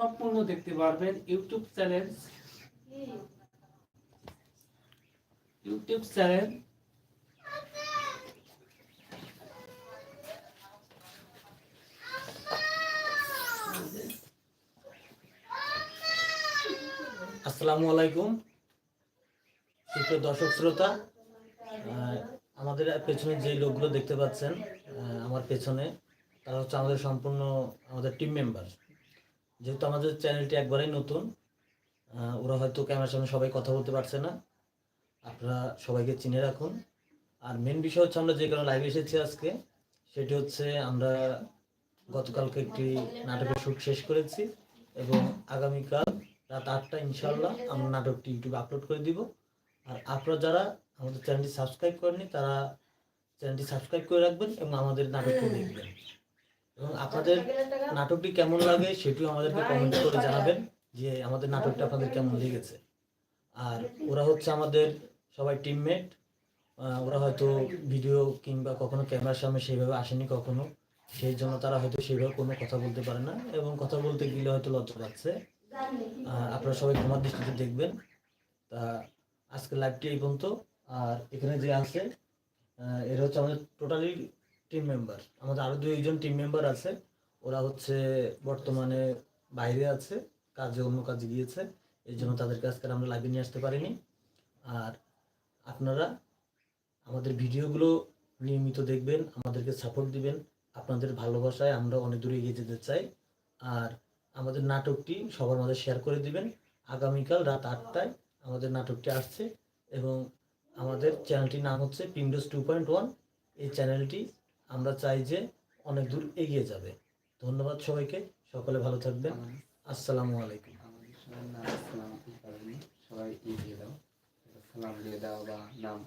সম্পূর্ণ দেখতে পারবেন ইউটিউব চ্যানেল। YouTube channel. আসসালামু আলাইকুম। সুপ্রিয় দর্শক শ্রোতা আমাদের পেছনে যে লোকগুলো দেখতে পাচ্ছেন আমার পেছনে, তারা হচ্ছে আমাদের সম্পূর্ণ, আমাদের টিম মেম্বার যেহেতু আমাদের চ্যানেলটি একবারেই নতুন ওরা হয়তো ক্যামেরার সামনে সবাই কথা বলতে পারছে না। আপনারা সবাইকে চিনে রাখুন। আর মেন বিষয় হচ্ছে আমরা যে কারণে লাইভে এসেছি আজকে, সেটি হচ্ছে আমরা গতকালকে একটি নাটকের শ্যুট শেষ করেছি এবং আগামীকাল রাত আটটা ইনশাল্লাহ আমরা নাটকটি ইউটিউবে আপলোড করে দিব। আর আপনারা যারা আমাদের চ্যানেলটি সাবস্ক্রাইব করেননি, তারা চ্যানেলটি সাবস্ক্রাইব করে রাখবেন এবং আমাদের নাটকটি দেখবেন। এবং আপনাদের নাটকটি কেমন লাগে সেটিও আমাদেরকে কমেন্ট করে জানাবেন যে আমাদের নাটকটা আপনাদের কেমন লেগেছে। আর ওরা হচ্ছে আমাদের সবাই টিমমেট ওরা হয়তো ভিডিও কিংবা কখনো ক্যামেরার সামনে সেইভাবে আসেনি কখনো সেই জন্য তারা হয়তো সেইভাবে কোনো কথা বলতে পারে না এবং কথা বলতে গেলে হয়তো লজ্জা পাচ্ছে। আপনারা সবাই ক্ষমার দৃষ্টিতে দেখবেন। তা আজকে লাইভটি এই পর্যন্ত। আর এখানে যে আছে এরা হচ্ছে আমাদের টোটালি টিম মেম্বার আমাদের আরও দুইজন টিম মেম্বার আছে। ওরা হচ্ছে বর্তমানে বাইরে আছে, কাজে অন্য কাজে গিয়েছে। এই জন্য তাদেরকে আজকে আমরা লাইভে নিয়ে আসতে পারিনি। আর আপনারা আমাদের ভিডিওগুলো নিয়মিত দেখবেন, আমাদেরকে সাপোর্ট দিবেন। আপনাদের ভালোবাসায় আমরা অনেক দূরে এগিয়ে যেতে চাই। আর আমাদের নাটকটি সবার মাঝে শেয়ার করে দিবেন। আগামীকাল রাত আটটায় আমাদের নাটকটি আসছে এবং আমাদের চ্যানেলটির নাম হচ্ছে পিন্ডোস টু পয়েন্ট ওয়ান এই চ্যানেলটি আমরা চাই যে অনেক দূর এগিয়ে যাবে। ধন্যবাদ সবাইকে। সকলে ভালো থাকবেন। আসসালামু আলাইকুম। সবাই ই দাও সালাম দিয়ে দাও বা নাম।